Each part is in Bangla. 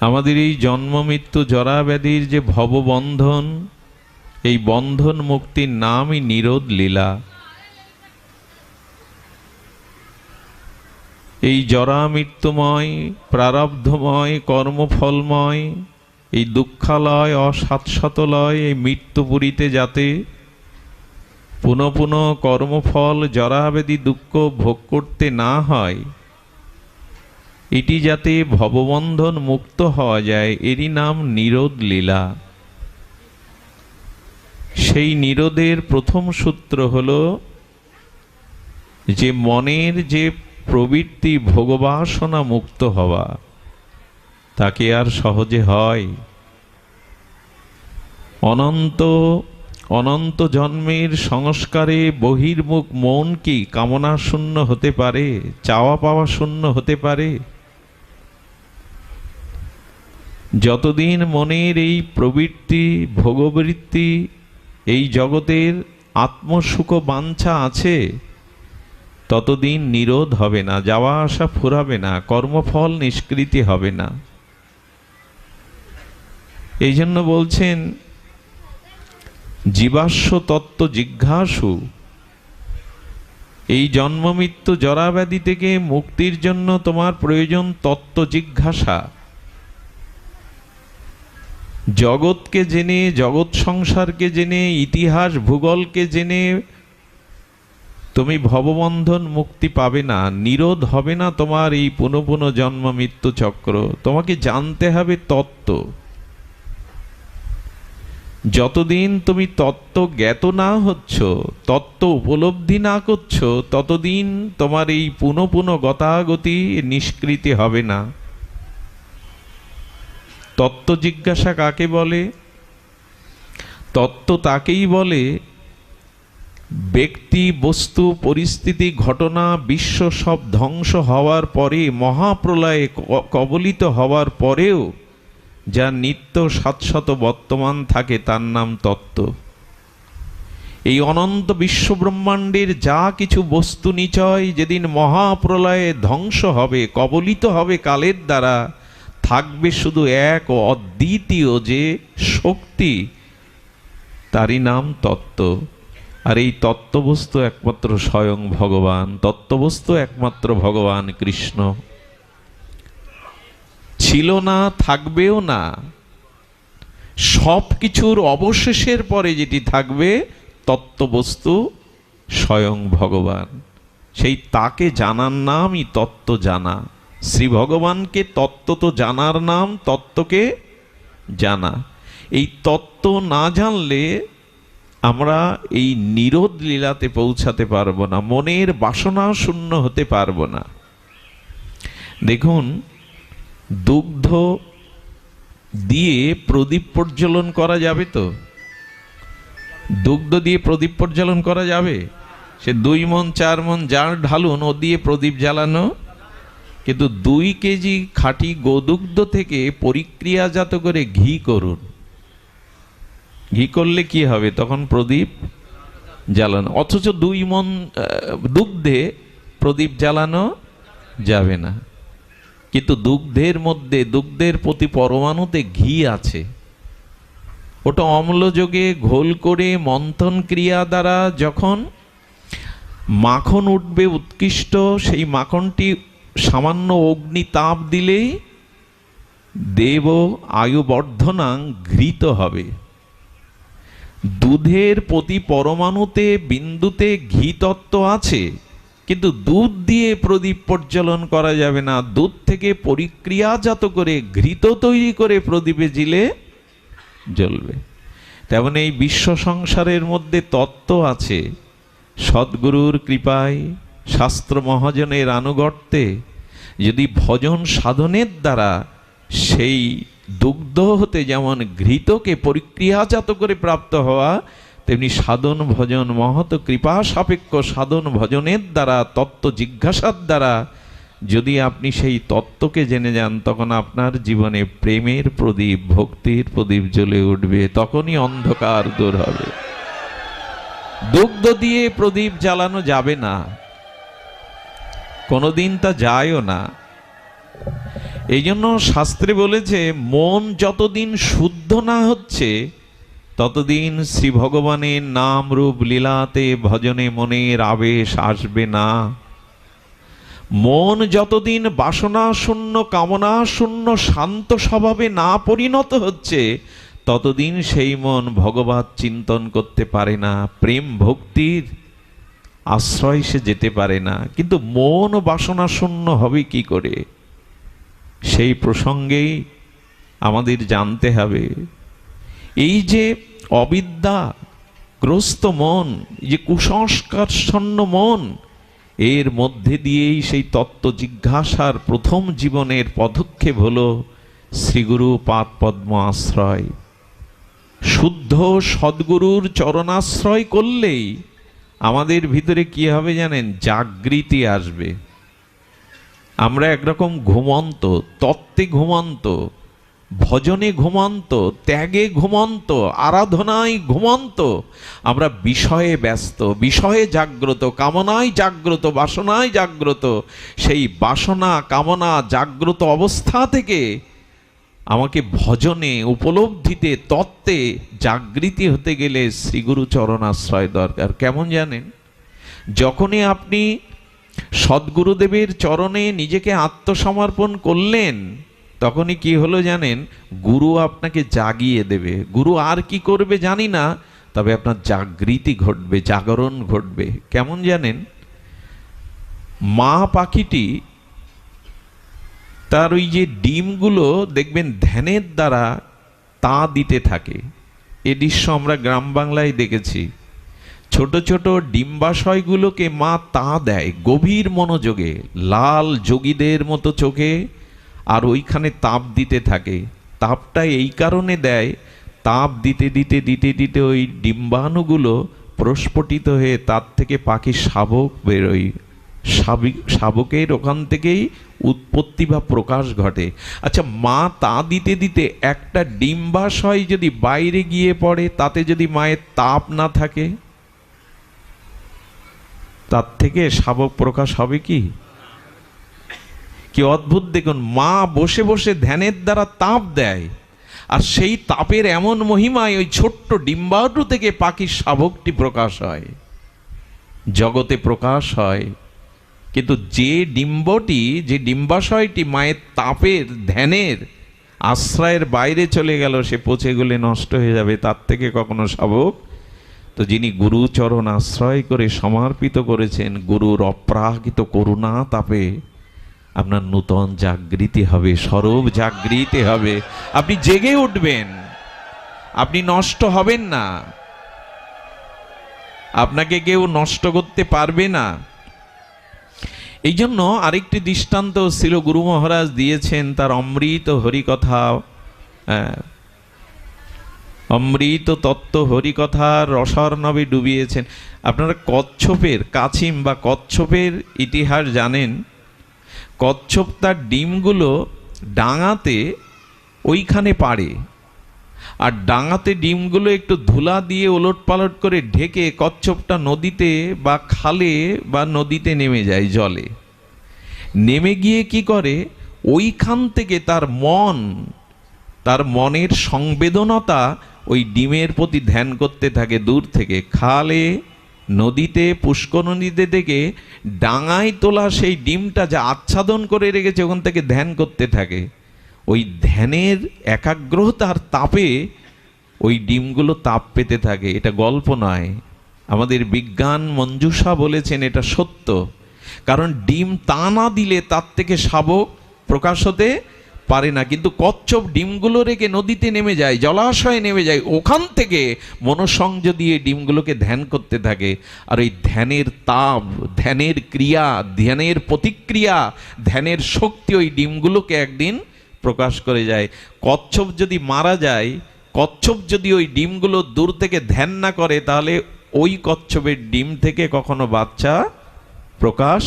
আমাদের এই জন্ম, মৃত্যু, জরাব্যাধির যে ভববন্ধন, এই বন্ধন মুক্তির নামই নিরোধ লীলা। এই জরা মৃত্যুময়, প্রারব্ধময়, কর্মফলময়, এই দুঃখালয় অসাৎসতলয় এই মৃত্যুপুরীতে যাতে পুনঃ পুনঃ কর্মফল জরাবেদি দুঃখ ভোগ করতে না হয় এটি যাতে ভববন্ধন মুক্ত হওয়া যায়, এরই নাম নিরোধ লীলা। সেই নিরোধের প্রথম সূত্র হল যে মনের যে প্রবৃত্তি ভোগবাসনা মুক্ত হওয়া, তাকে আর সহজে হয়। অনন্ত অনন্ত জন্মের সংস্কারে বহির্মুখ মন কি কামনা শূন্য হতে পারে চাওয়া পাওয়া শূন্য হতে পারে? যতদিন মনের এই প্রবৃত্তি, ভোগবৃত্তি, এই জগতের আত্মসুখ বাঞ্ছা আছে, ততদিন নিরোধ হবে না, যাওয়া আসা ফুরাবে না, কর্মফল নিষ্কৃতি হবে না। এই জন্য বলছেন, জীবাশ্ম তত্ত্ব জিজ্ঞাসু, এই জন্ম মৃত্যু জরাব্যাধি থেকে মুক্তির জন্য তোমার প্রয়োজন তত্ত্ব জিজ্ঞাসা। জগৎকে জেনে, জগৎ সংসারকে জেনে, ইতিহাস, ভূগোলকে জেনে তুমি ভববন্ধন মুক্তি পাবে না, নিরোধ হবে না তোমার এই পুনঃ পুনঃ জন্ম মৃত্যু চক্র। তোমাকে জানতে হবে তত্ত্ব। যতদিন তুমি তত্ত্ব জ্ঞাত না হচ্ছ, তত্ত্ব উপলব্ধি না করছ, ততদিন তোমার এই পুনঃ পুনঃ গতাগতি নিষ্কৃতি হবে না। তত্ত্ব জিজ্ঞাসা কাকে বলে? তত্ত্ব তাকেই বলে, ব্যক্তি, বস্তু, পরিস্থিতি, ঘটনা, বিশ্ব সব ধ্বংস হওয়ার পরে, মহাপ্রলয়ে কবলিত হওয়ার পরেও যা নিত্য শাশ্বত বর্তমান থাকে, তার নাম তত্ত্ব। এই অনন্ত বিশ্বব্রহ্মাণ্ডের যা কিছু বস্তু নিচয়, যেদিন মহাপ্রলয়ে ধ্বংস হবে, কবলিত হবে কালের দ্বারা থাকবে শুধু এক ও অদ্বিতীয় যে শক্তি, তারই নাম তত্ত্ব। আর এই তত্ত্ববস্তু একমাত্র স্বয়ং ভগবান, তত্ত্ববস্তু একমাত্র ভগবান কৃষ্ণ। ছিল না, থাকবেও না। সব কিছুর অবশেষের পরে যেটি থাকবে, তত্ত্ববস্তু স্বয়ং ভগবান। সেই তাকে জানার নামই তত্ত্ব জানা। শ্রী ভগবানকে তত্ত্ব তো জানার নাম, তত্ত্বকে জানা। এই তত্ত্ব না জানলে আমরা এই নিরোধ লীলাতে পৌঁছাতে পারব না, মনের বাসনা শূন্য হতে পারব না। দেখুন, দুগ্ধ দিয়ে প্রদীপ প্রজ্বলন করা যাবে তো? দুগ্ধ দিয়ে প্রদীপ প্রজ্বলন করা যাবে? সে দুই মন, চার মন, যার ঢালুন, ও দিয়ে প্রদীপ জ্বালানো কিন্তু দুই কেজি খাঁটি গোদুগ্ধ থেকে পরিক্রিয়াজাত করে ঘি করুন। ঘি করলে কি হবে? তখন প্রদীপ জ্বালানো, অথচ দুই মন দুগ্ধে প্রদীপ জ্বালানো যাবে না। কিন্তু দুগ্ধের মধ্যে, দুগ্ধের প্রতি পরমাণুতে ঘি আছে। ওটা অম্লযোগে ঘোল করে মন্থন ক্রিয়া দ্বারা যখন মাখন উঠবে উৎকৃষ্ট, সেই মাখনটি সামান্য অগ্নি তাপ দিলেই দেব আয়ু বর্ধনাং ঘৃত হবে। দুধের প্রতি পরমাণুতে বিন্দুতে ঘি তত্ত্ব আছে, কিন্তু দুধ দিয়ে প্রদীপ প্রজ্বলন করা যাবে না। দুধ থেকে পরিক্রিয়াজাত করে ঘৃত তৈরি করে প্রদীপে জিলে জ্বলবে। তেমন এই বিশ্ব সংসারের মধ্যে তত্ত্ব আছে। সদ্গুরুর কৃপায় শাস্ত্র মহাজনের আনুগত্যে যদি ভজন সাধনের দ্বারা সেই দুগ্ধ হতে যেমন ঘৃতকে পরিক্রিয়াজাত করে প্রাপ্ত হওয়া, তেমনি সাধন ভজন মহৎ কৃপা সাপেক্ষ সাধন ভজনের দ্বারা, তত্ত্ব জিজ্ঞাসার দ্বারা যদি আপনি সেই তত্ত্বকে জেনে যান, তখন আপনার জীবনে প্রেমের প্রদীপ, ভক্তির প্রদীপ জ্বলে উঠবে, তখনই অন্ধকার দূর হবে। দুগ্ধ দিয়ে প্রদীপ জ্বালানো যাবে না। কোনোদিন তা যায়ও না। এই জন্য শাস্ত্রে বলেছে, মন যতদিন শুদ্ধ না হচ্ছে, ততদিন শ্রী ভগবানের নাম রূপ লীলাতে ভজনে মনের আবেশ আসবে না। মন যতদিন বাসনা শূন্য কামনা শূন্য শান্ত স্বভাবে না পরিণত হচ্ছে, ততদিন সেই মন ভগবত চিন্তন করতে পারে না। প্রেম ভক্তির আশ্রয় সে যেতে পারে না। কিন্তু মন বাসনা শূন্য হবে কি করে? সেই প্রসঙ্গেই আমাদের জানতে হবে। এই যে অবিদ্যা, গ্রস্ত মন যে কুসংস্কারচ্ছন্ন মন, এর মধ্যে দিয়েই সেই তত্ত্ব জিজ্ঞাসার প্রথম জীবনের পদক্ষেপ হল শ্রীগুরু পাদ পদ্ম আশ্রয়। শুদ্ধ সদ্গুরুর চরণাশ্রয় করলেই আমাদের ভিতরে কি হবে জানেন? জাগৃতি আসবে। আমরা একরকম ঘুমন্ত, তত্ত্বে ঘুমন্ত, ভজনে ঘুমন্ত, ত্যাগে ঘুমন্ত, আরাধনায় ঘুমন্ত, আমরা বিষয়ে ব্যস্ত, বিষয়ে জাগ্রত, কামনায় জাগ্রত, বাসনায় জাগ্রত, সেই বাসনা, কামনা, জাগ্রত অবস্থা থেকে আমাকে ভজনে, উপলব্ধিতে, তত্ত্বে জাগৃতি হতে গেলে শ্রীগুরু চরণ আশ্রয় দরকার। কেমন জানেন? যখনই আপনি সদ্গুরুদেবের চরণে নিজেকে আত্মসমর্পণ করলেন, তখনই কি হলো জানেন? গুরু আপনাকে জাগিয়ে দেবে। গুরু আর কি করবে জানি না, তবে আপনার জাগৃতি ঘটবে, জাগরণ ঘটবে। কেমন জানেন? মা পাখিটি তার ওই যে ডিমগুলো দেখবেন ধ্যানের দ্বারা তা দিতে থাকে। এ দৃশ্য আমরা গ্রাম বাংলায় দেখেছি। ছোট ছোট ডিম্বাশয়গুলোকে মা তা দেয় গভীর মনোযোগে, লাল যোগীদের মতো চোখে, আর ওইখানে তাপ দিতে থাকে। তাপটা এই কারণে দেয়, তাপ দিতে দিতে দিতে দিতে ওই ডিম্বাণুগুলো প্রস্ফুটিত হয়ে তার থেকে পাখির শাবক বেরোয়। শাবিক শাবকের ওখান থেকেই উৎপত্তি বা প্রকাশ ঘটে। আচ্ছা মা তা দিতে দিতে একটা ডিম্বাশয় যদি বাইরে গিয়ে পড়ে, তাতে যদি মায়ের তাপ না থাকে, তার থেকে শাবক প্রকাশ হবে কি? কি অদ্ভুত দেখুন, মা বসে বসে ধ্যানের দ্বারা তাপ দেয়, আর সেই তাপের এমন মহিমায় ওই ছোট্ট ডিম্বাণু থেকে পাখির শাবকটি প্রকাশ হয়। জগতে প্রকাশ হয়। কিন্তু যে ডিম্বটি, যে ডিম্বাশয়টি মায়ের তাপের, ধ্যানের আশ্রয়ের বাইরে চলে গেল, সে পচে গলে নষ্ট হয়ে যাবে, তার থেকে কখনো শাবক? তো যিনি গুরুচরণ আশ্রয় করে সমর্পিত করেছেন, গুরুর অপ্রাকৃত করুণা তাপে আপনার নূতন জাগৃতি হবে, সরব জাগৃতি হবে। আপনি জেগে উঠবেন। আপনি নষ্ট হবেন না। আপনাকে কেউ নষ্ট করতে পারবে না। এই জন্য আরেকটি দৃষ্টান্ত ছিল গুরু মহারাজ দিয়েছেন তার অমৃত হরিকথা হ্যাঁ, অমৃত তত্ত্ব হরিকথার রসার্ণবে ডুবিয়েছেন। আপনারা কচ্ছপের কাছিম বা কচ্ছপের ইতিহাস জানেন। কচ্ছপ তার ডিমগুলো ডাঙাতে ওইখানে পারে আর ডাঙাতে ডিমগুলো একটু ধুলা দিয়ে ওলট পালট করে ঢেকে কচ্ছপটা নদীতে বা খালে বা নদীতে নেমে যায় জলে। নেমে গিয়ে কি করে? ওইখান থেকে তার মন, তার মনের সংবেদনতা ওই ডিমের প্রতি ধ্যান করতে থাকে দূর থেকে। খালে, নদীতে, পুষ্কর নদীতে থেকে ডাঙায় তোলা সেই ডিমটা যা আচ্ছাদন করে রেখেছে, ওখান থেকে ধ্যান করতে থাকে। ওই ধ্যানের একাগ্রতার তাপে ওই ডিমগুলো তাপ পেতে থাকে, এটা গল্প নয়। আমাদের বিজ্ঞান মঞ্জুষা বলেছেন এটা সত্য। কারণ ডিম তা না দিলে তার থেকে শাবক প্রকাশ হতে পারে না। কিন্তু কচ্ছপ ডিমগুলো রেখে নদীতে নেমে যায়, জলাশয়ে নেমে যায়, ওখান থেকে মনসংয দিয়ে ডিমগুলোকে ধ্যান করতে থাকে। আর ওই ধ্যানের তাপ, ধ্যানের ক্রিয়া, ধ্যানের প্রতিক্রিয়া, ধ্যানের শক্তি ওই ডিমগুলোকে একদিন প্রকাশ করে যায়, কচ্ছপ যদি মারা যায়, কচ্ছপ যদি ওই ডিমগুলো দূর থেকে ধ্যান না করে, তাহলে ওই কচ্ছপের ডিম থেকে কখনো বাচ্চা প্রকাশ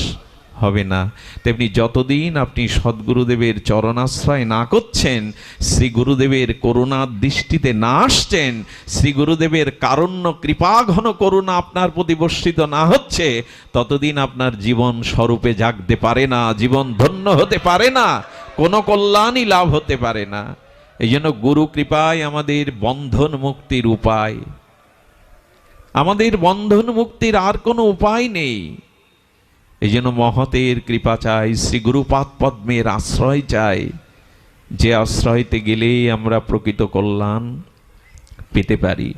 হবে না। তেমনি যতদিন আপনি সদ্গুরুদেবের চরণাশ্রয় না করছেন শ্রী গুরুদেবের করুণার দৃষ্টিতে না আসছেন শ্রী গুরুদেবের কারণ্য কৃপাঘন করুণা আপনার প্রতি বর্ষিত না হচ্ছে, ততদিন আপনার জীবন স্বরূপে জাগতে পারে না, জীবন ধন্য হতে পারে না। কোনো কল্যাণই লাভ হতে পারে না। এই জন্য গুরু কৃপায় আমাদের বন্ধন মুক্তির উপায়। আমাদের বন্ধন মুক্তির আর কোনো উপায় নেই। এই জন্য মহতের কৃপা চাই শ্রী গুরুপাদ পদ্মের আশ্রয় চাই। যে আশ্রয়তে গেলেই আমরা প্রকৃত কল্যাণ পেতে পারি।